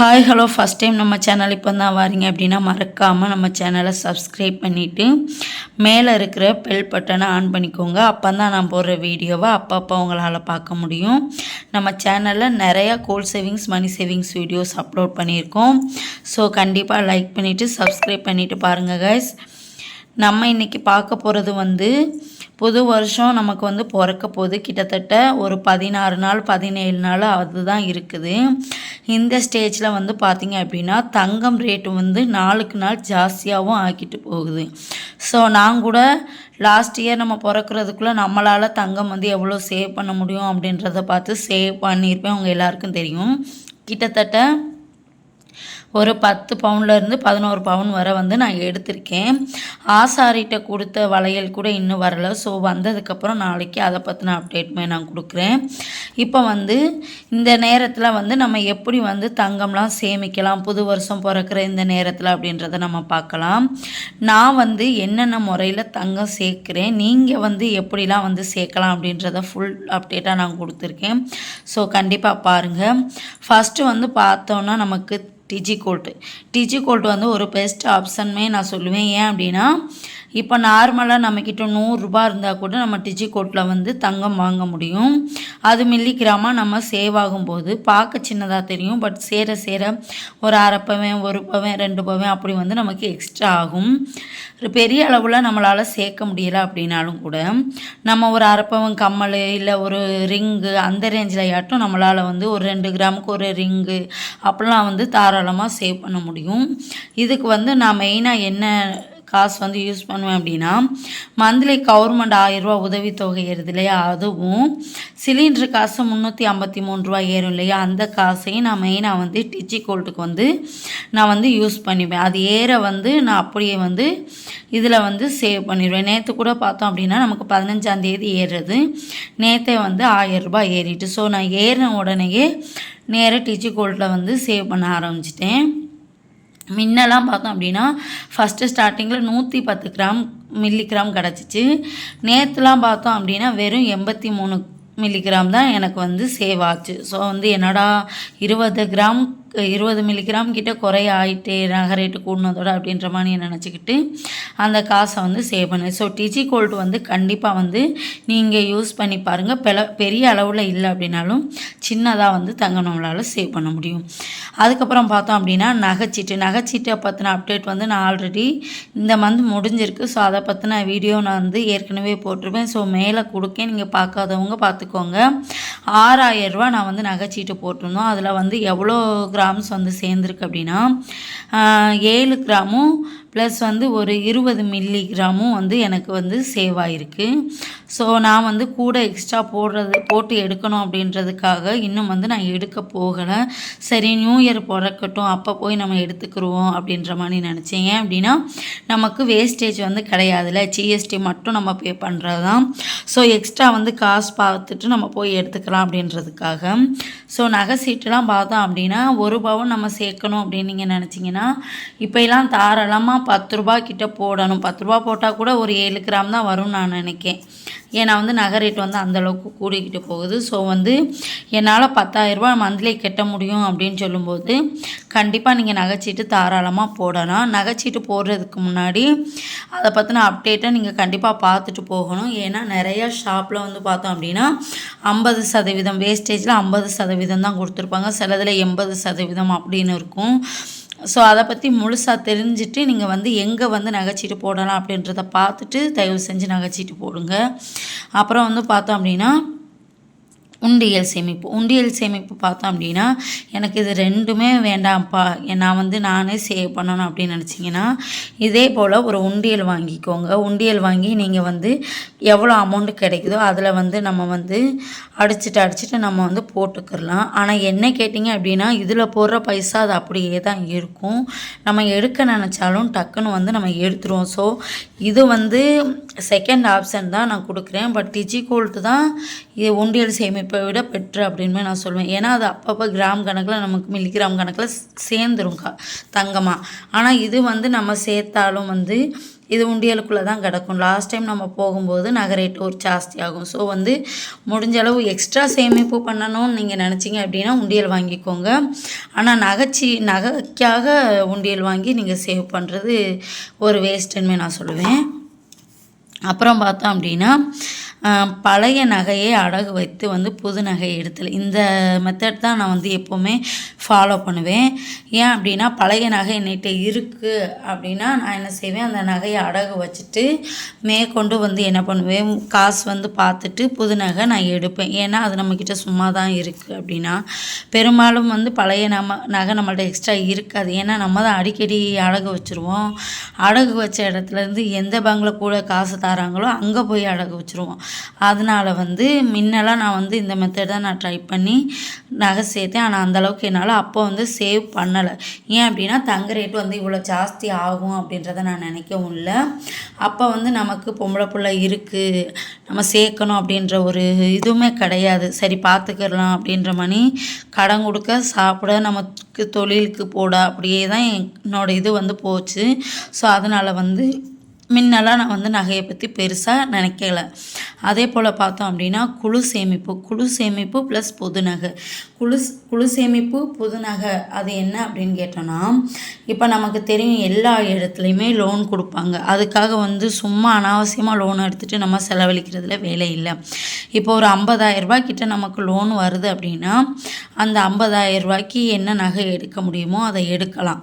Hi hello first time நம்ம channel இப்போ தான் வரீங்க அப்படின்னா மறக்காமல் நம்ம சேனலை சப்ஸ்கிரைப் பண்ணிவிட்டு மேலே இருக்கிற பெல் பட்டனை ஆன் பண்ணிக்கோங்க. அப்போ தான் நான் போடுற வீடியோவை அப்பப்போ உங்களால் பார்க்க முடியும். நம்ம சேனலில் நிறையா goal savings money savings videos upload பண்ணியிருக்கோம். ஸோ கண்டிப்பாக லைக் பண்ணிவிட்டு சப்ஸ்கிரைப் பண்ணிவிட்டு பாருங்கள் கைஸ் நம்ம இன்றைக்கி பார்க்க போகிறது வந்து புது வருஷம் நமக்கு வந்து பிறக்க போது கிட்டத்தட்ட ஒரு பதினாறு நாள் பதினேழு நாள் அதுதான் இருக்குது. இந்த ஸ்டேஜில் வந்து பார்த்திங்க அப்படின்னா தங்கம் ரேட்டு வந்து நாளுக்கு நாள் ஜாஸ்தியாகவும் ஆக்கிட்டு போகுது. ஸோ நான் கூட லாஸ்ட் இயர் நம்ம பிறக்கிறதுக்குள்ளே நம்மளால் தங்கம் வந்து எவ்வளோ சேவ் பண்ண முடியும் அப்படின்றத பார்த்து சேவ் பண்ணியிருப்பேன். உங்கள் எல்லாருக்கும் தெரியும். கிட்டத்தட்ட ஒரு பத்து பவுன்லேருந்து பதினோரு பவுன் வரை வந்து நான் எடுத்திருக்கேன். ஆசாரிகிட்ட கொடுத்த வளையல் கூட இன்னும் வரல. ஸோ வந்ததுக்கப்புறம் நாளைக்கு அதை பற்றின அப்டேட்டுமே நான் கொடுக்குறேன். இப்போ வந்து இந்த நேரத்தில் வந்து நம்ம எப்படி வந்து தங்கம்லாம் சேமிக்கலாம் புது வருஷம் பிறக்கிற இந்த நேரத்தில் அப்படின்றத நம்ம பார்க்கலாம். நான் வந்து என்னென்ன முறையில் தங்கம் சேர்க்குறேன் நீங்கள் வந்து எப்படிலாம் வந்து சேர்க்கலாம் அப்படின்றத ஃபுல் அப்டேட்டாக நான் கொடுத்துருக்கேன். ஸோ கண்டிப்பாக பாருங்கள் ஃபஸ்ட்டு வந்து பார்த்தோன்னா நமக்கு டிஜி கோல்ட்டு டிஜி கோல்ட் வந்து ஒரு பெஸ்ட் ஆப்ஷனுமே நான் சொல்லுவேன். ஏன் அப்படின்னா இப்போ நார்மலாக நம்மக்கிட்ட நூறுரூபா இருந்தால் கூட நம்ம டிஜி கோட்டில் வந்து தங்கம் வாங்க முடியும். அது மில்லிகிராமாக நம்ம சேவ் ஆகும்போது பார்க்க சின்னதாக தெரியும். பட் சேர சேர ஒரு அரை பவன் ஒரு பவன் ரெண்டு பவன் அப்படி வந்து நமக்கு எக்ஸ்ட்ரா ஆகும். பெரிய அளவில் நம்மளால் சேர்க்க முடியலை அப்படின்னாலும் கூட நம்ம ஒரு அரைப்பவன் கம்மல் இல்லை ஒரு ரிங்கு அந்த ரேஞ்சில் ஆட்டும் நம்மளால் வந்து ஒரு ரெண்டு கிராமுக்கு ஒரு ரிங்கு அப்படிலாம் வந்து தாராளமாக சேவ் பண்ண முடியும். இதுக்கு வந்து நான் மெயினாக என்ன காசு வந்து யூஸ் பண்ணுவேன் அப்படின்னா மந்த்லி கவர்மெண்ட் ஆயிரரூவா உதவித்தொகை ஏறுது இல்லையா? அதுவும் சிலிண்டர் காசு முந்நூற்றி ஐம்பத்தி மூணு ரூபா ஏறும் இல்லையா? அந்த காசையும் நான் மெயினாக வந்து டிச்சி கோல்ட்டுக்கு வந்து நான் வந்து யூஸ் பண்ணிப்பேன். அது ஏற வந்து நான் அப்படியே வந்து இதில் வந்து சேவ் பண்ணிடுவேன். நேற்று கூட பார்த்தோம் அப்படின்னா நமக்கு பதினஞ்சாந்தேதி ஏறுறது. நேற்றே வந்து ஆயிரம் ரூபாய் ஏறிட்டு ஸோ நான் ஏறின உடனேயே நேராக டிச்சி கோல்ட்டில் வந்து சேவ் பண்ண ஆரம்பிச்சிட்டேன். முன்னெல்லாம் பார்த்தோம் அப்படின்னா ஃபஸ்ட்டு ஸ்டார்டிங்கில் நூற்றி பத்து கிராம் மில்லிகிராம் கிடச்சிச்சு. நேற்றுலாம் பார்த்தோம் அப்படின்னா வெறும் எண்பத்தி மூணு மில்லிகிராம் தான் எனக்கு வந்து சேவ் ஆச்சு. ஸோ வந்து என்னடா இருபது கிராம் இருபது மில்லிகிராம் கிட்ட குறைய ஆகிட்டே நகை ரேட்டு கூடினதோட அப்படின்ற மாதிரி நினச்சிக்கிட்டு அந்த காசை வந்து சேவ் பண்ணேன். ஸோ டிஜி கோல்டு வந்து கண்டிப்பாக வந்து நீங்கள் யூஸ் பண்ணி பாருங்கள் பெல பெரிய அளவில் இல்லை அப்படின்னாலும் சின்னதாக வந்து தங்க நம்மளால் சேவ் பண்ண முடியும். அதுக்கப்புறம் பார்த்தோம் அப்படின்னா நகைச்சீட்டு. நகைச்சீட்டை பற்றின அப்டேட் வந்து நான் ஆல்ரெடி இந்த மந்த் முடிஞ்சிருக்கு. ஸோ அதை பற்றின வீடியோ நான் வந்து ஏற்கனவே போட்டிருப்பேன். ஸோ மேலே கொடுக்கேன். நீங்கள் பார்க்காதவங்க பார்த்துக்கோங்க. ஆறாயிரரூவா நான் வந்து நகைச்சீட்டு போட்டிருந்தோம். அதில் வந்து எவ்வளோ கிராம்ஸ் வந்து சேர்ந்துருக்கு அப்படின்னா ஏழு கிராமும் ப்ளஸ் வந்து ஒரு இருபது மில்லி கிராமும் வந்து எனக்கு வந்து சேவ் ஆகிருக்கு ஸோ நான் வந்து கூட எக்ஸ்ட்ரா போடுறது போட்டு எடுக்கணும் அப்படின்றதுக்காக இன்னும் வந்து நான் எடுக்க போகலை. சரி நியூ இயர் பிறக்கட்டும் அப்போ போய் நம்ம எடுத்துக்கிருவோம் அப்படின்ற மாதிரி நினச்சேன். ஏன் அப்படின்னா நமக்கு வேஸ்டேஜ் வந்து கிடையாதுல்ல. ஜிஎஸ்டி மட்டும் நம்ம பே பண்ணுறது தான் ஸோ எக்ஸ்ட்ரா வந்து காசு பார்த்துட்டு நம்ம போய் எடுத்துக்கலாம் அப்படின்றதுக்காக. ஸோ நகை சீட்டுலாம் பார்த்தோம் அப்படின்னா ஒரு பவுன் நம்ம சேர்க்கணும் அப்படின்னு நீங்கள் நினச்சிங்கன்னா இப்போலாம் தாராளமாக பத்து ரூபா கிட்ட போடணும். பத்து ரூபா போட்டால் கூட ஒரு ஏழு கிராம் தான் வரும்னு நான் நினைக்கேன். ஏன்னா வந்து நகை ரேட் வந்து அந்தளவுக்கு கூடிக்கிட்டு போகுது. ஸோ வந்து என்னால் பத்தாயிரரூபா மந்த்லி கட்ட முடியும் அப்படின்னு சொல்லும்போது கண்டிப்பாக நீங்கள் நகைச்சீட்டு தாராளமாக போடலாம். நகைச்சீட்டு போடுறதுக்கு முன்னாடி அதை பற்றின அப்டேட்டை நீங்கள் கண்டிப்பாக பார்த்துட்டு போகணும். ஏன்னா நிறையா ஷாப்பில் வந்து பார்த்தோம் அப்படின்னா ஐம்பது சதவீதம் வேஸ்டேஜில் ஐம்பது சதவீதம் தான் கொடுத்துருப்பாங்க. சிலதில் எண்பது சதவீதம் அப்படின்னு இருக்கும். ஸோ அதை பற்றி முழுசாக தெரிஞ்சுட்டு நீங்கள் வந்து எங்கே வந்து நகைச்சீட்டு போடலாம் அப்படின்றத பார்த்துட்டு தயவு செஞ்சு நகைச்சீட்டு போடுங்க. அப்புறம் வந்து பார்த்தோம் அப்படின்னா உண்டியல் சேமிப்பு. உண்டியல் சேமிப்பு பார்த்தோம் அப்படின்னா எனக்கு இது ரெண்டுமே வேண்டாம்ப்பா. நான் வந்து நானே சேவ் பண்ணணும் அப்படின்னு நினச்சிங்கன்னா இதே போல் ஒரு உண்டியல் வாங்கிக்கோங்க. உண்டியல் வாங்கி நீங்கள் வந்து எவ்வளோ அமௌண்ட்டு கிடைக்குதோ அதில் வந்து நம்ம வந்து அடிச்சுட்டு அடிச்சுட்டு நம்ம வந்து போட்டுக்கிறலாம். ஆனால் என்ன கேட்டிங்க அப்படின்னா இதில் போடுற பைசா அது அப்படியே தான் இருக்கும். நம்ம எடுக்க நினச்சாலும் டக்குன்னு வந்து நம்ம எடுத்துருவோம். ஸோ இது வந்து செகண்ட் ஆப்ஷன் தான் நான் கொடுக்குறேன். பட் டிஜி கோல்டு தான் இது உண்டியல் சேமிப்பை விட பெற்று அப்படின்னு நான் சொல்லுவேன் ஏன்னா அது அப்பப்போ கிராம் கணக்கில் நமக்கு மில்லிகிராம் கணக்கில் சேர்ந்துரும் க தங்கமாக ஆனால் இது வந்து நம்ம சேர்த்தாலும் வந்து இது உண்டியலுக்குள்ளே தான் கிடக்கும். லாஸ்ட் டைம் நம்ம போகும்போது நகை ரேட்டு ஒரு ஜாஸ்தி ஆகும். ஸோ வந்து முடிஞ்ச அளவு எக்ஸ்ட்ரா சேமிப்பு பண்ணணும்னு நீங்கள் நினச்சிங்க அப்படின்னா உண்டியல் வாங்கிக்கோங்க. ஆனால் நகைச்சி நகைக்காக உண்டியல் வாங்கி நீங்கள் சேவ் பண்ணுறது ஒரு வேஸ்ட்டுன்னு நான் சொல்லுவேன். அப்புறம் பார்த்தோம் அப்படின்னா பழைய நகையை அடகு வைத்து வந்து புது நகை எடுத்தல். இந்த மெத்தட் தான் நான் வந்து எப்போவுமே ஃபாலோ பண்ணுவேன். ஏன் அப்படின்னா பழைய நகை என்கிட்ட இருக்குது அப்படின்னா நான் என்ன செய்வேன்? அந்த நகையை அடகு வச்சுட்டு மேற்கொண்டு வந்து என்ன பண்ணுவேன்? காசு வந்து பார்த்துட்டு புது நகை நான் எடுப்பேன். ஏன்னா அது நம்மக்கிட்ட சும்மா தான் இருக்குது அப்படின்னா பெரும்பாலும் வந்து பழைய நம்ம நகை நம்மள்ட்ட எக்ஸ்ட்ரா இருக்காது. ஏன்னா நம்ம தான் அடிக்கடி அடகு வச்சுருவோம். அடகு வச்ச இடத்துலேருந்து எந்த பேங்கில் கூட காசு தராங்களோ அங்கே போய் அடகு வச்சுருவோம். அதனால் வந்து முன்னெல்லாம் நான் வந்து இந்த மெத்தட் தான் நான் ட்ரை பண்ணி நகை சேர்த்தேன். ஆனால் அந்தளவுக்கு என்னால் அப்போ வந்து சேவ் பண்ணலை. ஏன் அப்படின்னா தங்க ரேட் வந்து இவ்வளோ ஜாஸ்தி ஆகும் அப்படின்றத நான் நினைக்கவும் இல்லை. அப்போ வந்து நமக்கு பொம்பளை பிள்ளை இருக்குது நம்ம சேர்க்கணும் அப்படின்ற ஒரு இதுவுமே கிடையாது. சரி பார்த்துக்கிடலாம் அப்படின்ற மணி கடன் கொடுக்க சாப்பிட நமக்கு தொழிலுக்கு போட அப்படியே தான் என்னோட இது வந்து போச்சு. ஸோ அதனால் வந்து முன்னெல்லாம் நான் வந்து நகையை பற்றி பெருசாக நினைக்கல. அதே போல் பார்த்தோம் அப்படின்னா குழு சேமிப்பு குழு சேமிப்பு ப்ளஸ் பொது நகை. குழு குழு சேமிப்பு பொது நகை அது என்ன அப்படின்னு கேட்டோன்னா இப்போ நமக்கு தெரியும் எல்லா இடத்துலையுமே லோன் கொடுப்பாங்க. அதுக்காக வந்து சும்மா அனாவசியமாக லோன் எடுத்துகிட்டு நம்ம செலவழிக்கிறதுல வேலை இல்லை. இப்போ ஒரு ஐம்பதாயிரரூபா கிட்ட நமக்கு லோன் வருது அப்படின்னா அந்த 50000 ரூபாய்க்கு என்ன நகை எடுக்க முடியுமோ அதை எடுக்கலாம்.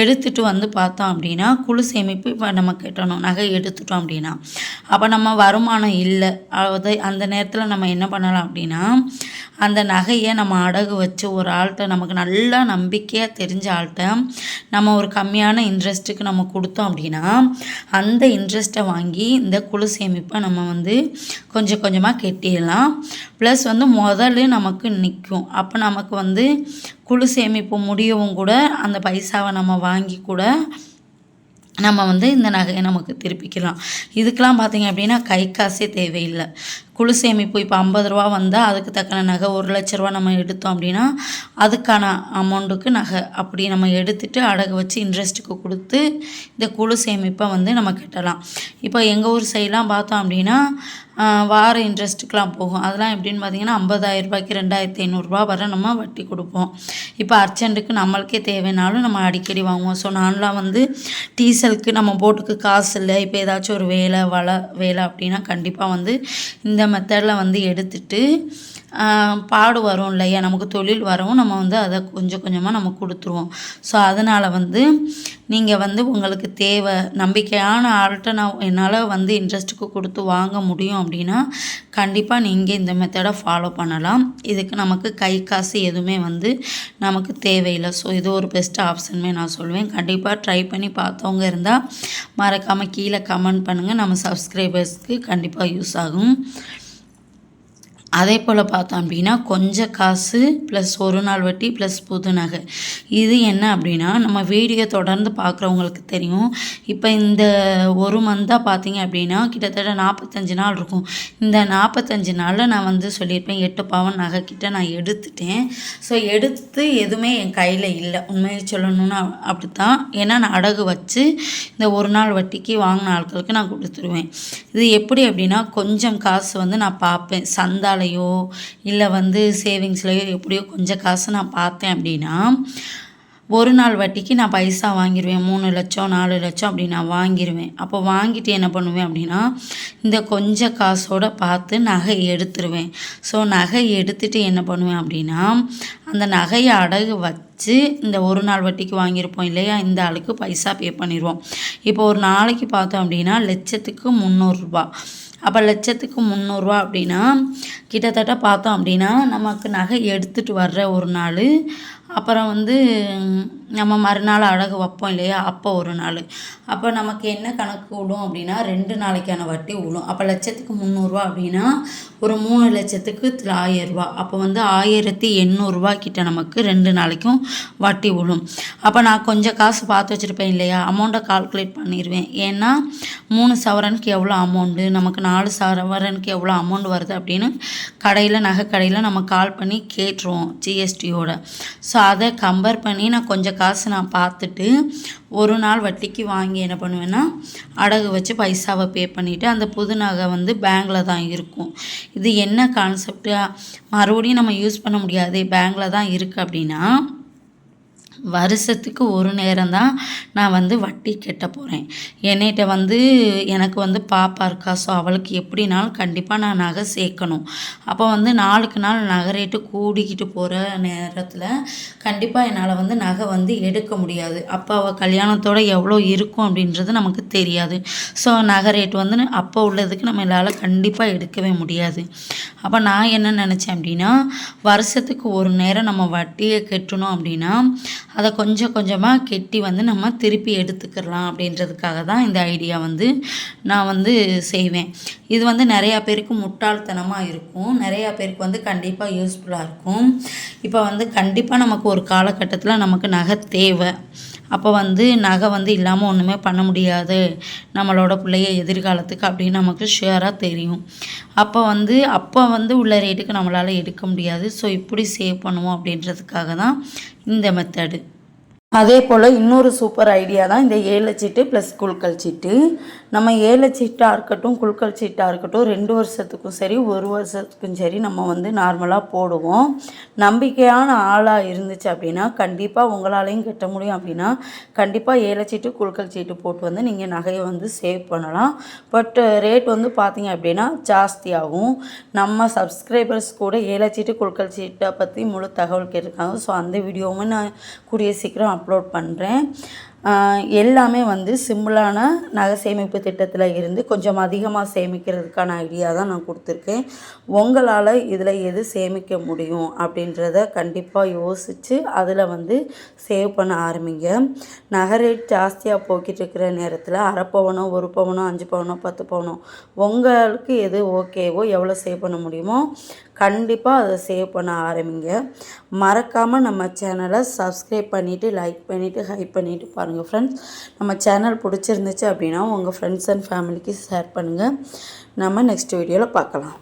எடுத்துட்டு வந்து பார்த்தோம் அப்படின்னா குழு சேமிப்பு இப்போ நம்ம கட்டணும் நகை எடுத்துட்டோம் அப்படின்னா அப்போ நம்ம வருமானம் இல்லை. அது அந்த நேரத்தில் நம்ம என்ன பண்ணலாம் அப்படின்னா அந்த நகையை நம்ம அடகு வச்சு ஒரு ஆள்கிட்ட நமக்கு நல்லா நம்பிக்கையாக தெரிஞ்ச ஆள்கிட்ட நம்ம ஒரு கம்மியான இன்ட்ரெஸ்ட்டுக்கு நம்ம கொடுத்தோம் அப்படின்னா அந்த இன்ட்ரெஸ்ட்டை வாங்கி இந்த குழு சேமிப்பை நம்ம வந்து கொஞ்சம் கொஞ்சமாக கட்டிடலாம். ப்ளஸ் வந்து முதல்ல நமக்கு நிற்கும் அப்போ நமக்கு வந்து குழு சேமிப்பு முடியவும் கூட அந்த பைசாவை நம்ம வாங்கி கூட நம்ம வந்து இந்த நகையை நமக்கு திருப்பிக்கலாம். இதுக்கெலாம் பார்த்தீங்க அப்படின்னா கை காசே தேவையில்லை. குழு சேமிப்பு இப்போ ஐம்பது ரூபா வந்தால் அதுக்கு தக்கன நகை ஒரு லட்ச ரூபா நம்ம எடுத்தோம் அப்படின்னா அதுக்கான அமௌண்ட்டுக்கு நகை. அப்படி நம்ம எடுத்துட்டு அடகு வச்சு இன்ட்ரெஸ்ட்டுக்கு கொடுத்து இந்த குழு சேமிப்பை வந்து நம்ம கட்டலாம். இப்போ எங்கள் ஊர் சைடெலாம் பார்த்தோம் அப்படின்னா வார இன்ட்ரெஸ்ட்டுக்கெலாம் போகும். அதெல்லாம் எப்படின்னு பார்த்தீங்கன்னா ஐம்பதாயிரம் ரூபாய்க்கு ரெண்டாயிரத்தி ஐநூறுரூவா வரை நம்ம வட்டி கொடுப்போம். இப்போ அர்ஜென்ட்டுக்கு நம்மளுக்கே தேவைனாலும் நம்ம அடிக்கடி வாங்குவோம். ஸோ நான்லாம் வந்து டீசலுக்கு நம்ம போட்டுக்கு காசு இல்லை. இப்போ ஏதாச்சும் ஒரு வேலை வலை வேலை அப்படின்னா கண்டிப்பாக வந்து இந்த மெத்தடில் வந்து எடுத்துகிட்டு பாடு வரும் இல்லையா? நமக்கு தொழில் வரவும் நம்ம வந்து அதை கொஞ்சம் கொஞ்சமாக நம்ம கொடுத்துருவோம். ஸோ அதனால் வந்து நீங்கள் வந்து உங்களுக்கு தேவை நம்பிக்கையான ஆள்கிட்ட நான் என்னால் வந்து இன்ட்ரெஸ்ட்டுக்கு கொடுத்து வாங்க முடியும் அப்படின்னா கண்டிப்பாக நீங்கள் இந்த மெத்தடை ஃபாலோ பண்ணலாம். இதுக்கு நமக்கு கை காசு எதுவுமே வந்து நமக்கு தேவையில்லை. ஸோ இது ஒரு பெஸ்ட் ஆப்ஷனுமே நான் சொல்லுவேன் கண்டிப்பாக ட்ரை பண்ணி பார்த்தவங்க இருந்தால் மறக்காமல் கீழே கமெண்ட் பண்ணுங்கள் நம்ம சப்ஸ்கிரைபர்ஸ்க்கு கண்டிப்பாக யூஸ் ஆகும். அதே போல் பார்த்தோம் அப்படின்னா கொஞ்சம் காசு ப்ளஸ் ஒரு நாள் வட்டி ப்ளஸ் புது நகை. இது என்ன அப்படின்னா நம்ம வீடியோ தொடர்ந்து பார்க்குறவங்களுக்கு தெரியும். இப்போ இந்த ஒரு மந்தாக பார்த்தீங்க அப்படின்னா கிட்டத்தட்ட நாற்பத்தஞ்சு நாள் இருக்கும். இந்த நாற்பத்தஞ்சு நாளில் நான் வந்து சொல்லியிருப்பேன் எட்டு பவன் நகை கிட்ட நான் எடுத்துட்டேன். ஸோ எடுத்து எதுவுமே என் கையில் இல்லை. உண்மையை சொல்லணும்னா அப்படி தான் ஏன்னா நான் அடகு வச்சு இந்த ஒரு நாள் வட்டிக்கு வாங்கின ஆட்களுக்கு நான் கொடுத்துருவேன். இது எப்படி அப்படின்னா கொஞ்சம் காசு வந்து நான் பார்ப்பேன். சந்தாலையோ இல்லை வந்து சேவிங்ஸ்லையோ எப்படியோ கொஞ்சம் காசு நான் பார்த்தேன் அப்படின்னா ஒரு நாள் வட்டிக்கு நான் பைசா வாங்கிடுவேன் மூணு லட்சம் நாலு லட்சம் அப்படி நான் வாங்கிடுவேன் அப்போ வாங்கிட்டு என்ன பண்ணுவேன் அப்படின்னா இந்த கொஞ்ச காசோட பார்த்து நகை எடுத்துருவேன். ஸோ நகை எடுத்துட்டு என்ன பண்ணுவேன் அப்படின்னா அந்த நகையை அடகு வச்சு இந்த ஒரு நாள் வட்டிக்கு வாங்கியிருப்போம் இல்லையா? இந்த ஆளுக்கு பைசா பே பண்ணிடுவோம் இப்போ ஒரு நாளைக்கு பார்த்தோம் அப்படின்னா லட்சத்துக்கு முந்நூறுரூபா அப்போ லட்சத்துக்கு முந்நூறுரூவா அப்படின்னா கிட்டத்தட்ட பார்த்தோம் அப்படின்னா நமக்கு நகை எடுத்துகிட்டு வர்ற ஒரு நாள் அப்புறம் வந்து நம்ம மறுநாள் அழகு வைப்போம் இல்லையா? அப்போ ஒரு நாள். அப்போ நமக்கு என்ன கணக்கு விடும் அப்படின்னா ரெண்டு நாளைக்கான வட்டி விடும் அப்போ லட்சத்துக்கு முந்நூறுரூவா அப்படின்னா ஒரு மூணு லட்சத்துக்கு ஆயிரரூபா. அப்போ வந்து ஆயிரத்தி எண்ணூறுரூவா கிட்ட நமக்கு ரெண்டு நாளைக்கும் வட்டி விழும் அப்போ நான் கொஞ்சம் காசு பார்த்து வச்சுருப்பேன் இல்லையா? அமௌண்ட்டை கால்குலேட் பண்ணிடுவேன் ஏன்னா மூணு சவரனுக்கு எவ்வளோ அமௌண்ட்டு? நமக்கு நாலு சவரனுக்கு எவ்வளோ அமௌண்ட் வருது அப்படின்னு கடையில் நகை கடையில் நம்ம கால் பண்ணி கேட்டுருவோம் ஜிஎஸ்டியோட ஸோ அதை கம்பேர் பண்ணி நான் கொஞ்சம் காசு நான் பார்த்துட்டு ஒரு நாள் வட்டிக்கு வாங்கி என்ன பண்ணுவேன்னா அடகு வச்சு பைசாவை பே பண்ணிவிட்டு அந்த புது நகை வந்து பேங்கில் தான் இருக்கும். இது என்ன கான்செப்டாக மறுபடியும் நம்ம யூஸ் பண்ண முடியாது பேங்கில் தான் இருக்குது அப்படின்னா வருஷத்துக்கு ஒரு நேரம் தான் நான் வந்து வட்டி கட்ட போகிறேன் என்னிட்ட வந்து எனக்கு வந்து பாப்பா இருக்கா ஸோ அவளுக்கு எப்படினாலும் கண்டிப்பாக நான் நகை சேர்க்கணும். அப்போ வந்து நாளுக்கு நாள் நகை ரேட்டு கூடிக்கிட்டு போகிற நேரத்தில் கண்டிப்பாக என்னால் வந்து நகை வந்து எடுக்க முடியாது. அப்போ அவள் கல்யாணத்தோடு எவ்வளோ இருக்கும் அப்படின்றது நமக்கு தெரியாது. ஸோ நகை ரேட் வந்து அப்போ உள்ளதுக்கு நம்ம என்னால் கண்டிப்பாக எடுக்கவே முடியாது. அப்போ நான் என்ன நினச்சேன் அப்படின்னா வருஷத்துக்கு ஒரு நேரம் நம்ம வட்டியை கட்டணும் அப்படின்னா அதை கொஞ்சம் கொஞ்சமாக கெட்டி வந்து நம்ம திருப்பி எடுத்துக்கிடலாம் அப்படின்றதுக்காக தான் இந்த ஐடியா வந்து நான் வந்து செய்வேன். இது வந்து நிறையா பேருக்கு முட்டாள்தனமாக இருக்கும். நிறையா பேருக்கு வந்து கண்டிப்பாக யூஸ்ஃபுல்லாக இருக்கும். இப்போ வந்து கண்டிப்பாக நமக்கு ஒரு காலகட்டத்தில் நமக்கு நகை தேவை. அப்போ வந்து நகை வந்து இல்லாமல் ஒன்றுமே பண்ண முடியாது. நம்மளோட பிள்ளைய எதிர்காலத்துக்கு அப்படின்னு நமக்கு ஷுவராக தெரியும். அப்போ வந்து அப்போ வந்து உள்ள ரேட்டுக்கு நம்மளால் எடுக்க முடியாது. ஸோ இப்படி சேவ் பண்ணுவோம் அப்படின்றதுக்காக தான் இந்த மெத்தடு அதே போல் இன்னொரு சூப்பர் ஐடியா தான் இந்த ஏழை சீட்டு ப்ளஸ் குழுக்கள் சீட்டு. நம்ம ஏழை சீட்டாக இருக்கட்டும் குழுக்கள் சீட்டாக இருக்கட்டும் ரெண்டு வருஷத்துக்கும் சரி ஒரு வருஷத்துக்கும் சரி நம்ம வந்து நார்மலாக போடுவோம். நம்பிக்கையான ஆளாக இருந்துச்சு அப்படின்னா கண்டிப்பாக உங்களாலையும் கட்ட முடியும் அப்படின்னா கண்டிப்பாக ஏழை சீட்டு குழுக்கள் சீட்டு போட்டு வந்து நீங்கள் நகையை வந்து சேவ் பண்ணலாம். பட் ரேட் வந்து பார்த்தீங்க அப்படின்னா ஜாஸ்தியாகும். நம்ம சப்ஸ்கிரைபர்ஸ் கூட ஏழை சீட்டு குழுக்கள் சீட்டை பற்றி முழு தகவல் கேட்டிருக்காங்க. ஸோ அந்த வீடியோவும் நான் கூடிய சீக்கிரம் அப்லோட் பண்ணுறேன் எல்லாமே வந்து சிம்பிளான நகை சேமிப்பு திட்டத்தில் இருந்து கொஞ்சம் அதிகமாக சேமிக்கிறதுக்கான ஐடியா தான் நான் கொடுத்துருக்கேன். உங்களால் இதில் எது சேமிக்க முடியும் அப்படின்றத கண்டிப்பாக யோசித்து அதில் வந்து சேவ் பண்ண ஆரம்பிங்க. நகை ரேட் ஜாஸ்தியாக போய்கிட்டு இருக்கிற நேரத்தில் அரை பவனோ ஒரு பவனோ அஞ்சு பவனோ பத்து பவனோ உங்களுக்கு எது ஓகேவோ எவ்வளோ சேவ் பண்ண முடியுமோ கண்டிப்பாக அதை சேவ் பண்ண ஆரம்பிங்க. மறக்காமல் நம்ம சேனலை சப்ஸ்கிரைப் பண்ணிவிட்டு லைக் பண்ணிவிட்டு ஹைப் பண்ணிவிட்டு பாருங்கள் பாருங்கள் ஃப்ரெண்ட்ஸ் நம்ம சேனல் பிடிச்சிருந்துச்சு அப்படின்னா உங்கள் ஃப்ரெண்ட்ஸ் அண்ட் ஃபேமிலிக்கு ஷேர் பண்ணுங்கள் நம்ம நெக்ஸ்ட் வீடியோவில் பார்க்கலாம்.